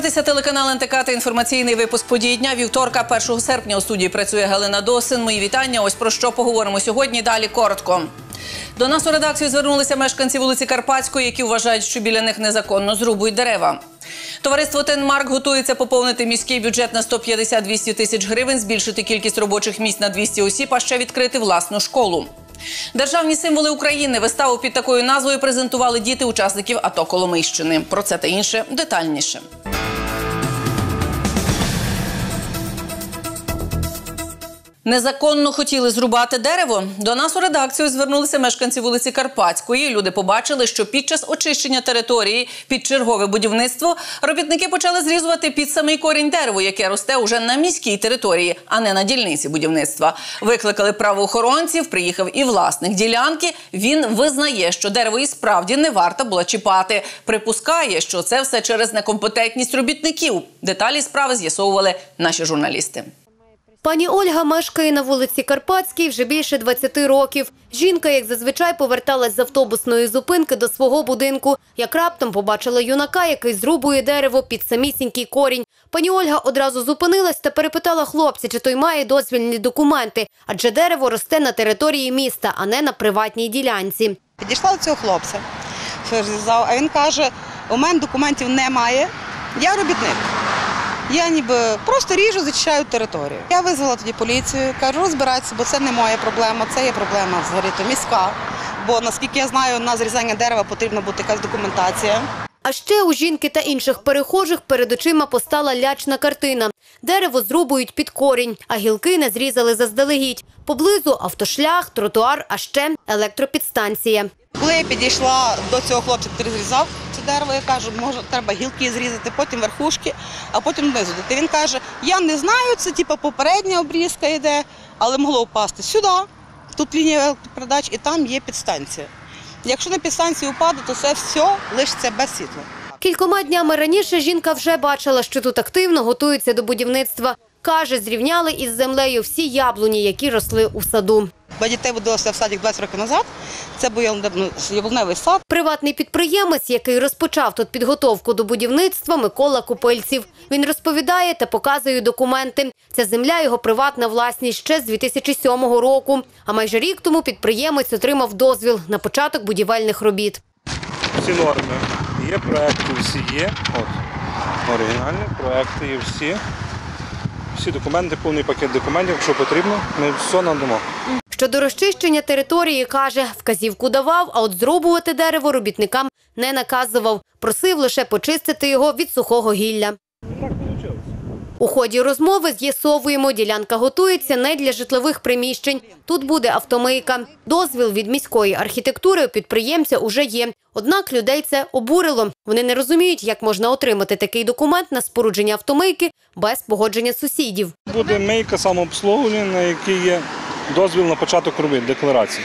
дивитеся телеканал НТК та інформаційний випуск подій дня. Вівторка, 1 серпня у студії працює Галина Досин. Мої вітання. Ось про що поговоримо сьогодні. Далі коротко. До нас у редакцію звернулися мешканці вулиці Карпатської, які вважають, що біля них незаконно зрубують дерева. Товариство Тенмарк готується поповнити міський бюджет на 150-200 тисяч гривень, збільшити кількість робочих місць на 200 осіб, а ще відкрити власну школу. Державні символи України виставу під такою назвою презентували діти учасників АТО Коломийщини. Про це та інше детальніше. Незаконно хотіли зрубати дерево. До нас у редакцію звернулися мешканці вулиці Карпатської. Люди побачили, що під час очищення території під чергове будівництво робітники почали зрізувати під самий корінь дерево, яке росте уже на міській території, а не на дільниці будівництва. Викликали правоохоронців. Приїхав і власник ділянки. Він визнає, що дерево і справді не варто було чіпати. Припускає, що це все через некомпетентність робітників. Деталі справи з'ясовували наші журналісти. Пані Ольга мешкає на вулиці Карпатській вже більше 20 років. Жінка, як зазвичай, поверталась з автобусної зупинки до свого будинку, як раптом побачила юнака, який зрубує дерево під самісінький корінь. Пані Ольга одразу зупинилась та перепитала хлопця, чи той має дозвільні документи, адже дерево росте на території міста, а не на приватній ділянці. Підійшла до цього хлопця, а він каже: у мене документів немає, я робітник. Я ніби просто ріжу, зачищаю територію. Я визвала тоді поліцію, кажу, розбирайтеся, бо це не моя проблема, це є проблема взагалі то міська. Бо наскільки я знаю, на зрізання дерева потрібна бути якась документація. А ще у жінки та інших перехожих перед очима постала лячна картина. Дерево зрубують під корінь, а гілки не зрізали заздалегідь. Поблизу автошлях, тротуар, а ще електропідстанція. Коли я підійшла до цього хлопця, який зрізав це дерево, я кажу, може, треба гілки зрізати, потім верхушки, а потім знизу. дати. Він каже, я не знаю, це типу, попередня обрізка йде, але могло впасти сюди. Тут лінія електропередач і там є підстанція. Якщо на підстанцію впаде, то це все лишиться без світла. Кількома днями раніше жінка вже бачила, що тут активно готуються до будівництва. Каже, зрівняли із землею всі яблуні, які росли у саду. Бо дітей водилося в садик 20 років назад. Це був яблуневий- яблуневий сад. Приватний підприємець, який розпочав тут підготовку до будівництва, Микола Купильців. Він розповідає та показує документи. Ця земля його приватна власність ще з 2007 року. А майже рік тому підприємець отримав дозвіл на початок будівельних робіт. всі норми. Є проекти, всі є. От. Оригінальні проекти є всі. Всі документи, повний пакет документів, якщо потрібно, ми все надамо. Щодо розчищення території, каже, вказівку давав, а от зрубувати дерево робітникам не наказував. Просив лише почистити його від сухого гілля. У ході розмови з'ясовуємо, ділянка готується не для житлових приміщень. Тут буде автомийка. Дозвіл від міської архітектури у підприємця уже є. Однак людей це обурило. Вони не розуміють, як можна отримати такий документ на спорудження автомийки без погодження сусідів. Буде мийка самообслуговування, на якій є дозвіл на початок робіт, декларації.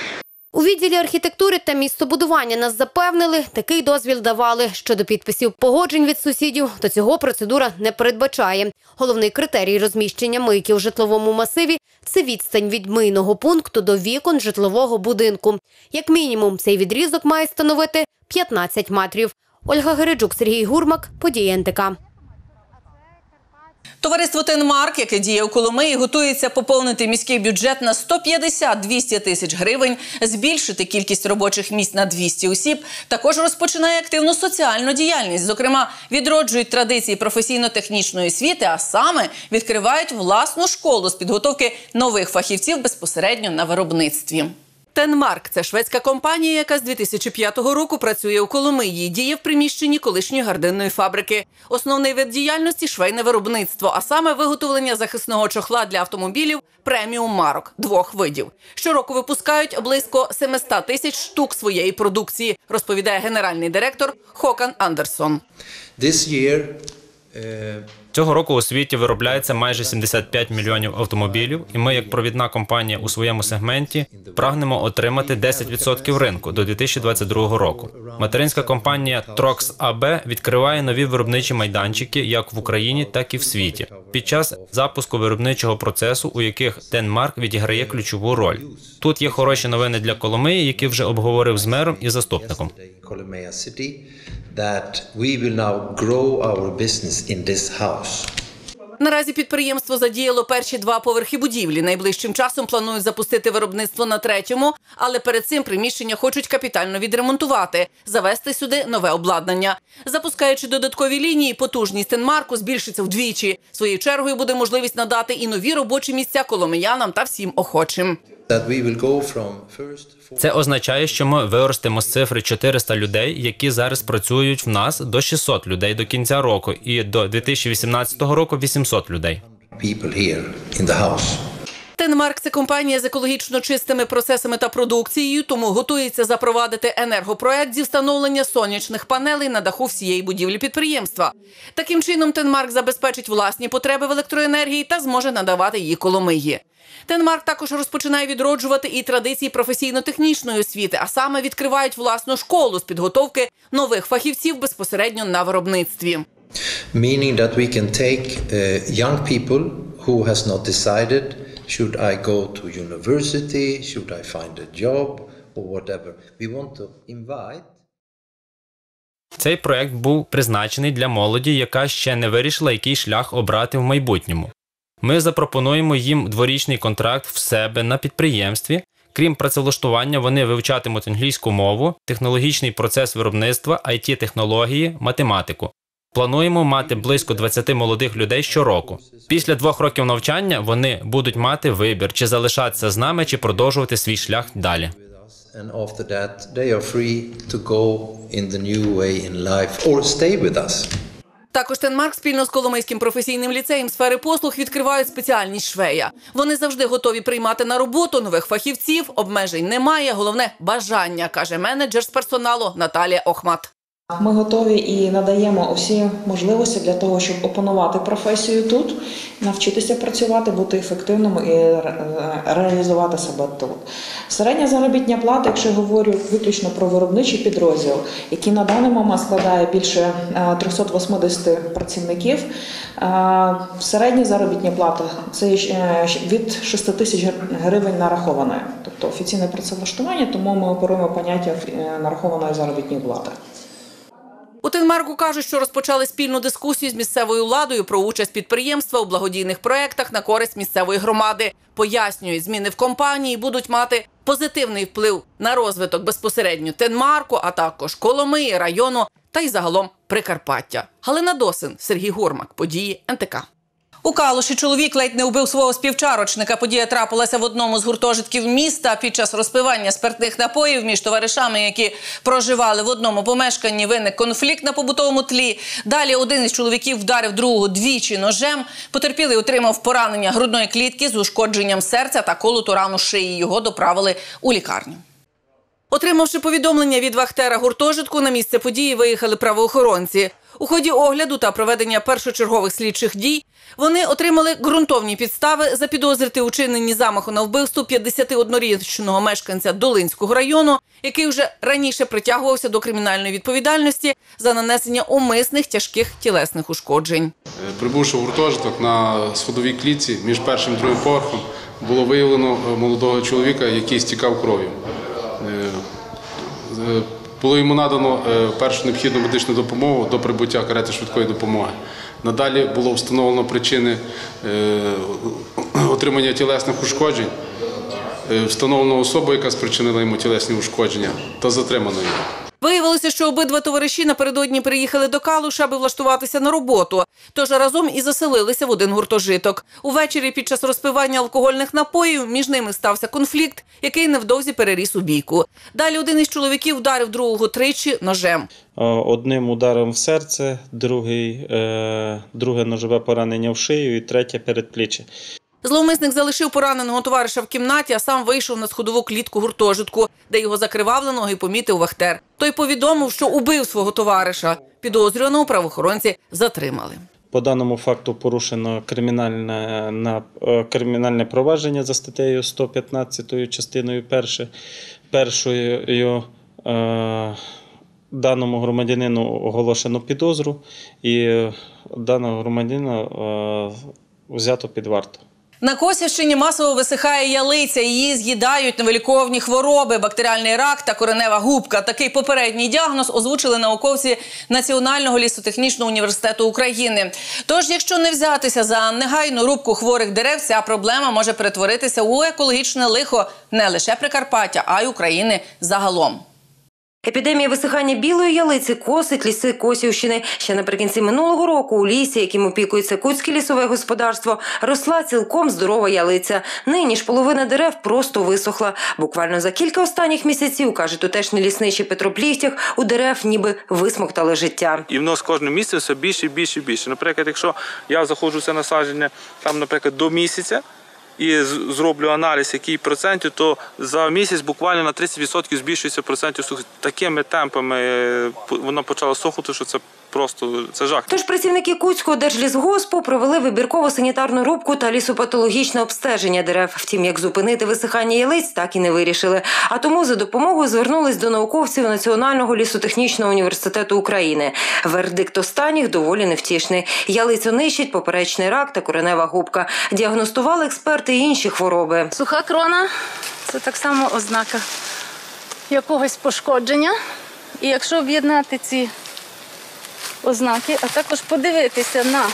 У відділі архітектури та містобудування нас запевнили, такий дозвіл давали. Щодо підписів погоджень від сусідів, то цього процедура не передбачає. Головний критерій розміщення мийки у житловому масиві це відстань від мийного пункту до вікон житлового будинку. Як мінімум, цей відрізок має становити 15 метрів. Ольга Гереджук, Сергій Гурмак, події НТК. Товариство Тенмарк, яке діє у Коломиї, готується поповнити міський бюджет на 150-200 тисяч гривень, збільшити кількість робочих місць на 200 осіб. Також розпочинає активну соціальну діяльність. Зокрема, відроджують традиції професійно-технічної освіти, а саме відкривають власну школу з підготовки нових фахівців безпосередньо на виробництві. Тенмарк це шведська компанія, яка з 2005 року працює у Коломиї. Діє в приміщенні колишньої гардинної фабрики. Основний вид діяльності швейне виробництво, а саме виготовлення захисного чохла для автомобілів преміум марок двох видів. Щороку випускають близько 700 тисяч штук своєї продукції, розповідає генеральний директор Хокан Андерсон. This year, Цього року у світі виробляється майже 75 мільйонів автомобілів, і ми, як провідна компанія у своєму сегменті, прагнемо отримати 10% ринку до 2022 року. Материнська компанія Trox AB відкриває нові виробничі майданчики як в Україні, так і в світі. під час запуску виробничого процесу, у яких Денмарк відіграє ключову роль. Тут є хороші новини для Коломиї, які вже обговорив з мером і заступником. That we will now grow our business in this house. Наразі підприємство задіяло перші два поверхи будівлі. Найближчим часом планують запустити виробництво на третьому, але перед цим приміщення хочуть капітально відремонтувати, завести сюди нове обладнання. Запускаючи додаткові лінії, потужність Тенмарку збільшиться вдвічі. Своєю чергою буде можливість надати і нові робочі місця коломиянам та всім охочим. Це означає, що ми виростемо з цифри 400 людей, які зараз працюють в нас, до 600 людей до кінця року, і до 2018 року 800 людей. Тенмарк це компанія з екологічно чистими процесами та продукцією, тому готується запровадити енергопроект зі встановлення сонячних панелей на даху всієї будівлі підприємства. Таким чином, Тенмарк забезпечить власні потреби в електроенергії та зможе надавати її коломиї. Тенмарк також розпочинає відроджувати і традиції професійно-технічної освіти, а саме відкривають власну школу з підготовки нових фахівців безпосередньо на виробництві. Meaning that we can take uh, young people who has not decided should I go to university, should I find a job or whatever. We want to invite Цей проект був призначений для молоді, яка ще не вирішила, який шлях обрати в майбутньому. Ми запропонуємо їм дворічний контракт в себе на підприємстві. Крім працевлаштування, вони вивчатимуть англійську мову, технологічний процес виробництва, it технології, математику. Плануємо мати близько 20 молодих людей щороку. Після двох років навчання вони будуть мати вибір, чи залишатися з нами, чи продовжувати свій шлях далі. and after that they are free to go in the new way in life or stay with us. Також Тенмарк спільно з Коломийським професійним ліцеєм сфери послуг відкривають спеціальність швея. Вони завжди готові приймати на роботу нових фахівців. Обмежень немає. Головне бажання, каже менеджер з персоналу Наталія Охмат. Ми готові і надаємо усі можливості для того, щоб опанувати професію тут, навчитися працювати, бути ефективним і реалізувати себе тут. Середня заробітня плата, якщо я говорю виключно про виробничий підрозділ, який на даний момент складає більше е, 380 працівників, е, середня заробітня плата це е, від 6 тисяч гривень нарахованої, тобто офіційне працевлаштування, тому ми оперуємо поняття е, нарахованої заробітної плати. У Тенмарку кажуть, що розпочали спільну дискусію з місцевою владою про участь підприємства у благодійних проєктах на користь місцевої громади. Пояснюють, зміни в компанії будуть мати позитивний вплив на розвиток безпосередньо Тенмарку, а також Коломиї, району та й загалом Прикарпаття. Галина Досин, Сергій Гурмак, події НТК. У Калуші чоловік ледь не вбив свого співчарочника. Подія трапилася в одному з гуртожитків міста під час розпивання спиртних напоїв між товаришами, які проживали в одному помешканні. Виник конфлікт на побутовому тлі. Далі один із чоловіків вдарив другого двічі ножем. Потерпілий отримав поранення грудної клітки з ушкодженням серця та колоту рану шиї. Його доправили у лікарню. Отримавши повідомлення від вахтера гуртожитку, на місце події виїхали правоохоронці. У ході огляду та проведення першочергових слідчих дій вони отримали ґрунтовні підстави запідозрити у чиненні замаху на вбивство 51-річного мешканця Долинського району, який вже раніше притягувався до кримінальної відповідальності за нанесення умисних тяжких тілесних ушкоджень. Е, Прибувши в гуртожиток на сходовій клітці між першим і другим поверхом, було виявлено е, молодого чоловіка, який стікав кров'ю. Е, Було йому надано е, першу необхідну медичну допомогу до прибуття карети швидкої допомоги. Надалі було встановлено причини е, отримання тілесних ушкоджень, встановлено особу, яка спричинила йому тілесні ушкодження, та затримано його. Виявилося, що обидва товариші напередодні приїхали до Калуша, аби влаштуватися на роботу. Тож разом і заселилися в один гуртожиток. Увечері під час розпивання алкогольних напоїв між ними стався конфлікт, який невдовзі переріс у бійку. Далі один із чоловіків вдарив другого тричі ножем. Е, Одним ударом в серце, другий, е, друге ножове поранення в шию і третє передпліччя. Зловмисник залишив пораненого товариша в кімнаті, а сам вийшов на сходову клітку гуртожитку, де його закривавленого і помітив вахтер. Той повідомив, що убив свого товариша. Підозрюваного правоохоронці затримали. По даному факту порушено кримінальне, на, е, кримінальне провадження за статтею 115 частиною перше, першою. Е, даному громадянину оголошено підозру, і е, даного громадянина е, взято під варту. На Косівщині масово висихає ялиця. Її з'їдають невиліковні хвороби, бактеріальний рак та коренева губка. Такий попередній діагноз озвучили науковці Національного лісотехнічного університету України. Тож, якщо не взятися за негайну рубку хворих дерев, ця проблема може перетворитися у екологічне лихо не лише Прикарпаття, а й України загалом. Епідемія висихання білої ялиці косить ліси Косівщини. Ще наприкінці минулого року у лісі, яким опікується Куцьке лісове господарство, росла цілком здорова ялиця. Нині ж половина дерев просто висохла. Буквально за кілька останніх місяців, каже тутешній лісничий Петро Пліхтях, у дерев ніби висмоктали життя. І воно з кожним місяцем все більше більше більше. Наприклад, якщо я заходжу в це насадження там, наприклад, до місяця і зроблю аналіз, який процентів, то за місяць буквально на 30% збільшується процентів сухості. Такими темпами е, почала воно почало сохнути, що це просто це жах. Тож працівники Куцького держлісгоспу провели вибіркову санітарну рубку та лісопатологічне обстеження дерев. Втім, як зупинити висихання ялиць, так і не вирішили. А тому за допомогою звернулись до науковців Національного лісотехнічного університету України. Вердикт останніх доволі невтішний. Ялицю нищить поперечний рак та коренева губка. Діагностували експерти і інші хвороби. Суха крона це так само ознака якогось пошкодження. І якщо об'єднати ці ознаки, а також подивитися на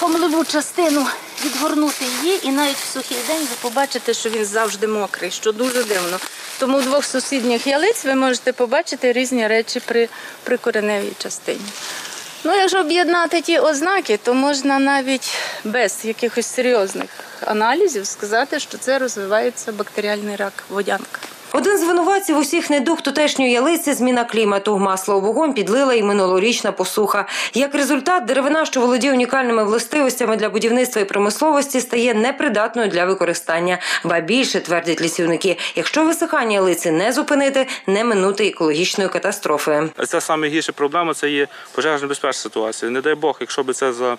комливу частину, відгорнути її, і навіть в сухий день ви побачите, що він завжди мокрий, що дуже дивно. Тому у двох сусідніх ялиць ви можете побачити різні речі при, при кореневій частині. Ну, якщо об'єднати ті ознаки, то можна навіть без якихось серйозних аналізів сказати, що це розвивається бактеріальний рак водянка. Один з винуватців усіх недуг тутешньої ялиці – зміна клімату. Масло у вогонь підлила і минулорічна посуха. Як результат, деревина, що володіє унікальними властивостями для будівництва і промисловості, стає непридатною для використання. Ба більше, твердять лісівники, якщо висихання ялиці не зупинити, не минути екологічної катастрофи. Це найгірша проблема це є пожежно безпечна ситуація. Не дай Бог, якщо б це за.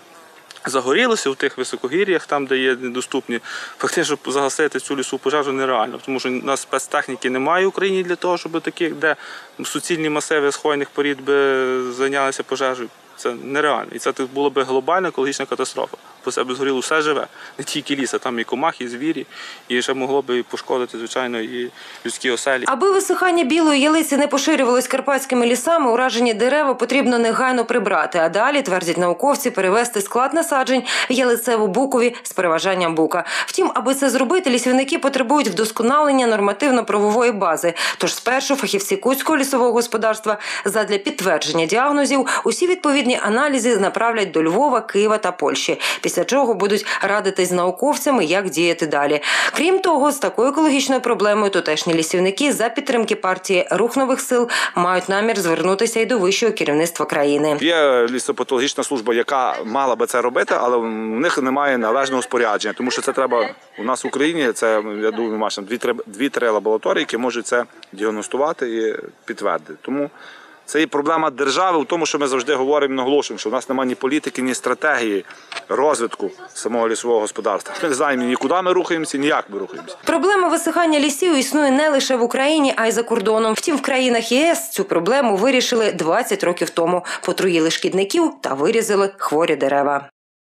Загорілося в тих високогір'ях, там, де є недоступні, фактично загасити цю лісу пожежу нереально, тому що у нас спецтехніки немає в Україні для того, щоб таких, де суцільні масиви схойних порід би зайнялися пожежею. Це нереально. І це була б глобальна екологічна катастрофа. По себе згоріло все живе, не тільки ліс, а там і комахи, і звірі, і ще могло би пошкодити, звичайно, і людські оселі. Аби висихання білої ялиці не поширювалось карпатськими лісами, уражені дерева потрібно негайно прибрати. А далі, твердять науковці, перевести склад насаджень ялицеву букові з переважанням бука. Втім, аби це зробити, лісівники потребують вдосконалення нормативно-правової бази. Тож спершу фахівці Куцького лісового господарства задля підтвердження діагнозів усі відповідні аналізи направлять до Львова, Києва та Польщі. Після чого будуть радитись з науковцями, як діяти далі. Крім того, з такою екологічною проблемою тутешні лісівники за підтримки партії рух нових сил мають намір звернутися і до вищого керівництва країни. Є лісопатологічна служба, яка мала би це робити, але в них немає належного спорядження, тому що це треба у нас в Україні. Це я думаю, дві-три дві-три лабораторії, які можуть це діагностувати і підтвердити. Тому це є проблема держави в тому, що ми завжди говоримо і наголошуємо, що в нас немає ні політики, ні стратегії розвитку самого лісового господарства. Ми не знаємо ні куди ми рухаємося, ні як ми рухаємося. Проблема висихання лісів існує не лише в Україні, а й за кордоном. Втім, в країнах ЄС цю проблему вирішили 20 років тому. Потруїли шкідників та вирізали хворі дерева.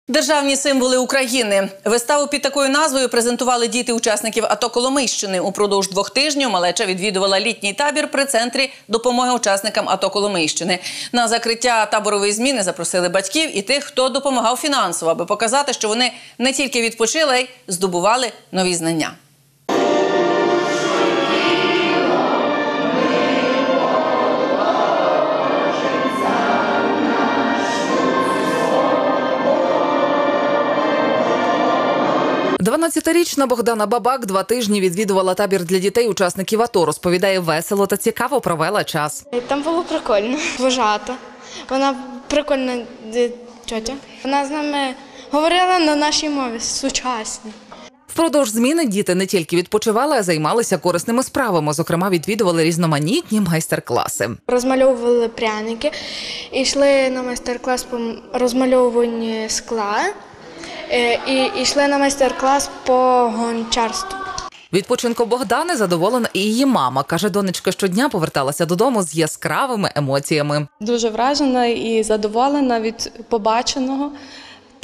Державні символи України. Виставу під такою назвою презентували діти учасників АТО Коломийщини. Упродовж двох тижнів малеча відвідувала літній табір при центрі допомоги учасникам АТО Коломийщини. На закриття таборової зміни запросили батьків і тих, хто допомагав фінансово, аби показати, що вони не тільки відпочили, а й здобували нові знання. Дванадцятирічна Богдана Бабак два тижні відвідувала табір для дітей учасників АТО. Розповідає весело та цікаво провела час. Там було прикольно, вважата. Вона прикольна е, тьотя. Вона з нами говорила на нашій мові сучасній. Впродовж зміни діти не тільки відпочивали, а займалися корисними справами. Зокрема, відвідували різноманітні майстер-класи. Розмальовували пряники, і йшли на майстер-клас по розмальовуванню скла, і йшли на майстер-клас по гончарству. Відпочинку Богдани задоволена і її мама. каже, донечка щодня поверталася додому з яскравими емоціями. Дуже вражена і задоволена від побаченого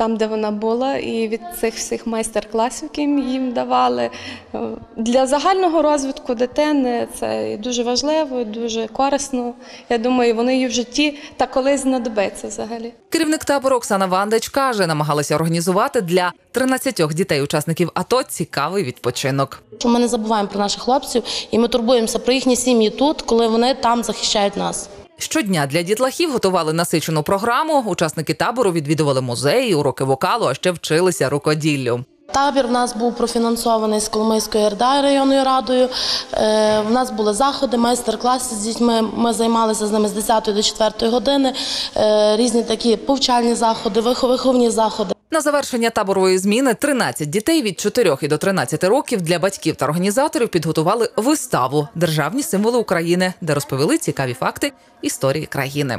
там, де вона була, і від цих всіх майстер-класів, які їм давали. Для загального розвитку дитини це дуже важливо, дуже корисно. Я думаю, вони їй в житті та колись знадобиться взагалі. Керівник табору Оксана Вандич каже, намагалися організувати для 13 дітей-учасників АТО цікавий відпочинок. Ми не забуваємо про наших хлопців, і ми турбуємося про їхні сім'ї тут, коли вони там захищають нас. Щодня для дітлахів готували насичену програму. Учасники табору відвідували музеї, уроки вокалу, а ще вчилися рукоділлю. Табір в нас був профінансований з Коломийської РДА районною радою. Е, В нас були заходи, майстер-класи з дітьми. Ми займалися з ними з 10 до 4 години. Е, Різні такі повчальні заходи, виховні заходи. На завершення таборової зміни 13 дітей від 4 і до 13 років для батьків та організаторів підготували виставу Державні символи України, де розповіли цікаві факти історії країни.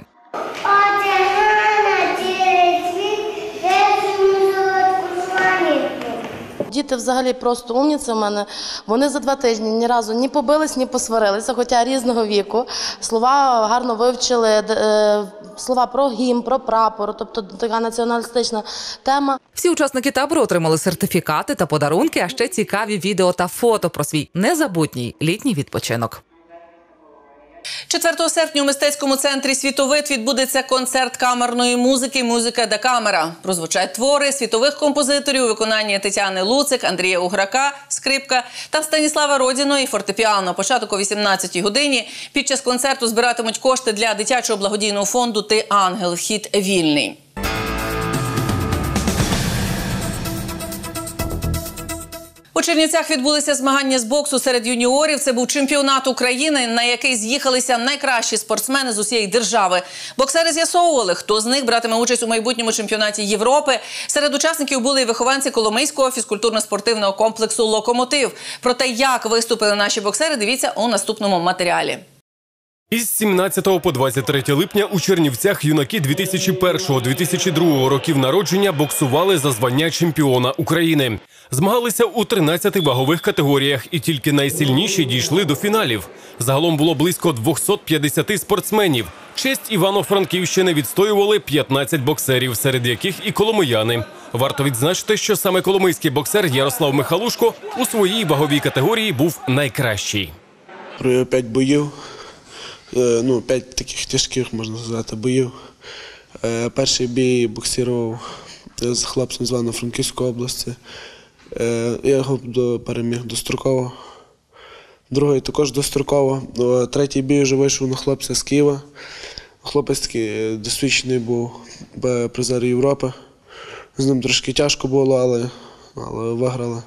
Діти взагалі просто умніці в мене. Вони за два тижні ні разу ні побились, ні посварилися, хоча різного віку. Слова гарно вивчили, е, слова про гімн, про прапор, тобто така націоналістична тема. Всі учасники табору отримали сертифікати та подарунки, а ще цікаві відео та фото про свій незабутній літній відпочинок. 4 серпня у мистецькому центрі світовит відбудеться концерт камерної музики Музика да камера. Прозвучать твори світових композиторів у виконанні Тетяни Луцик, Андрія Уграка, скрипка та Станіслава Родіно фортепіано. Початок о 18-й годині. Під час концерту збиратимуть кошти для дитячого благодійного фонду Ти ангел. Вхід вільний. У Чернівцях відбулися змагання з боксу серед юніорів. Це був чемпіонат України, на який з'їхалися найкращі спортсмени з усієї держави. Боксери з'ясовували, хто з них братиме участь у майбутньому чемпіонаті Європи. Серед учасників були і вихованці Коломийського фізкультурно-спортивного комплексу Локомотив. Про те, як виступили наші боксери, дивіться у наступному матеріалі. Із 17 по 23 липня у Чернівцях юнаки 2001-2002 років народження боксували за звання чемпіона України. Змагалися у 13 вагових категоріях, і тільки найсильніші дійшли до фіналів. Загалом було близько 250 спортсменів. Честь Івано-Франківщини відстоювали 15 боксерів, серед яких і коломияни. Варто відзначити, що саме коломийський боксер Ярослав Михалушко у своїй ваговій категорії був найкращий. Провів п'ять боїв, ну, п'ять таких тяжких, можна сказати, боїв. Е, Перший бій боксував з хлопцем з Івано-Франківської області. Е, Я його переміг достроково. Другий також достроково. Е, Третій бій вже вийшов на хлопця з Києва. Хлопець такий е, досвідчений був е, призер Європи. З ним трошки тяжко було, але, але виграли.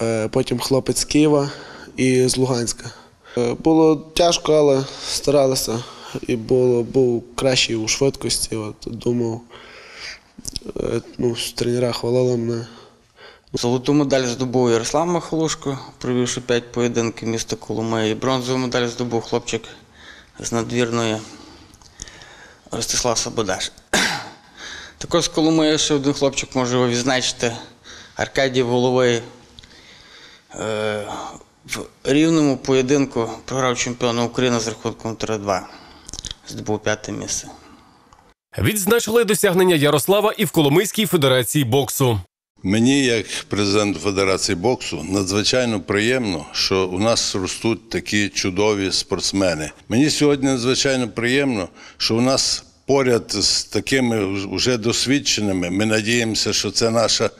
Е, Потім хлопець з Києва і з Луганська. Е, Було тяжко, але старалися. І було, був кращий у швидкості. От, думав, е, ну, тренера хвалили мене. Золоту медаль здобув Ярослав Михалушко, провівши 5 поєдинків міста Коломиї. Бронзову медаль здобув хлопчик з надвірної Ростислав Сабодаш. Також з Коломиї ще один хлопчик може його відзначити Аркадій Воловий. В рівному поєдинку програв чемпіона України з рахунком 3-2. Здобув п'яте місце. Відзначили досягнення Ярослава і в Коломийській федерації боксу. Мені, як президент Федерації боксу, надзвичайно приємно, що у нас ростуть такі чудові спортсмени. Мені сьогодні надзвичайно приємно, що у нас поряд з такими вже досвідченими. Ми надіємося, що це наша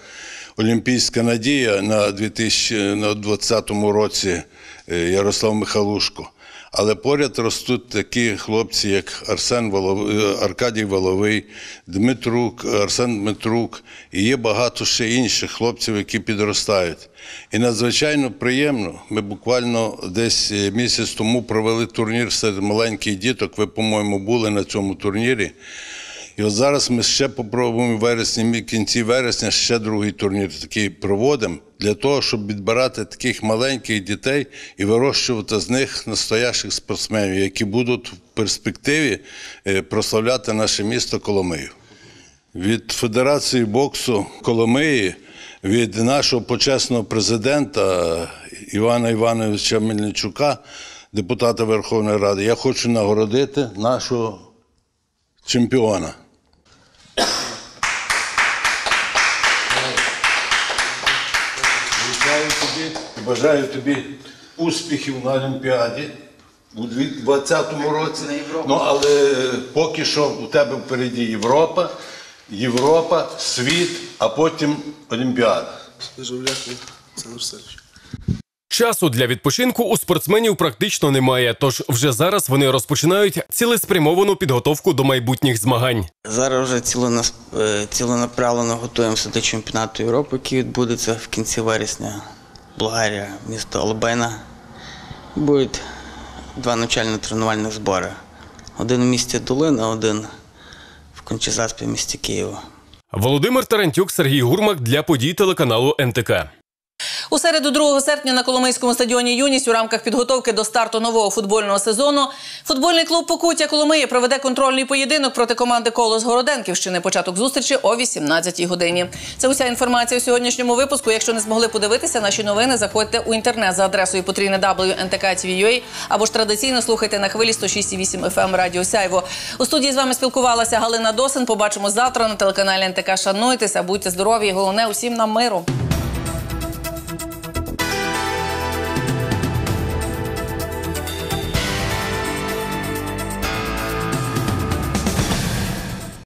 олімпійська надія на 2020 році е, Ярослав Михалушко. Але поряд ростуть такі хлопці, як Арсен Волов... е, Аркадій Воловий, Дмитрук, Арсен Дмитрук, і є багато ще інших хлопців, які підростають. І надзвичайно приємно. Ми буквально десь е, місяць тому провели турнір серед маленьких діток. Ви, по-моєму, були на цьому турнірі. І от зараз ми ще попробуємо вересні, кінці вересня ще другий турнір такий проводимо для того, щоб відбирати таких маленьких дітей і вирощувати з них настоящих спортсменів, які будуть в перспективі е, прославляти наше місто Коломию. Від Федерації боксу Коломиї, від нашого почесного президента Івана Івановича Мельничука, депутата Верховної Ради, я хочу нагородити нашого чемпіона. Вітаю тобі і бажаю тобі успіхів на Олімпіаді у 2020 році. Ну, але поки що у тебе впереді Європа, Європа, світ, а потім Олімпіада. Дякую, Олександр Васильович. Часу для відпочинку у спортсменів практично немає, тож вже зараз вони розпочинають цілеспрямовану підготовку до майбутніх змагань. Зараз вже ціленас- е, ціленаправлено готуємося до чемпіонату Європи, який відбудеться в кінці вересня. Болгарія, місто Албена. Будуть два навчально-тренувальних збори. Один в місті Долина, один в Кончезаспі, місті Києва. Володимир Тарантюк, Сергій Гурмак для подій телеканалу НТК. У середу 2 серпня на Коломийському стадіоні Юність у рамках підготовки до старту нового футбольного сезону футбольний клуб Покуття Коломиї проведе контрольний поєдинок проти команди Колос Городенківщини. Початок зустрічі о 18-й годині. Це уся інформація у сьогоднішньому випуску. Якщо не змогли подивитися наші новини, заходьте у інтернет за адресою потрійне WNTK.TV.ua або ж традиційно слухайте на хвилі 106,8 FM Радіо Сяйво. У студії з вами спілкувалася Галина Досин. Побачимо завтра на телеканалі НТК. Шануйтеся, будьте здорові. і Головне усім нам миру.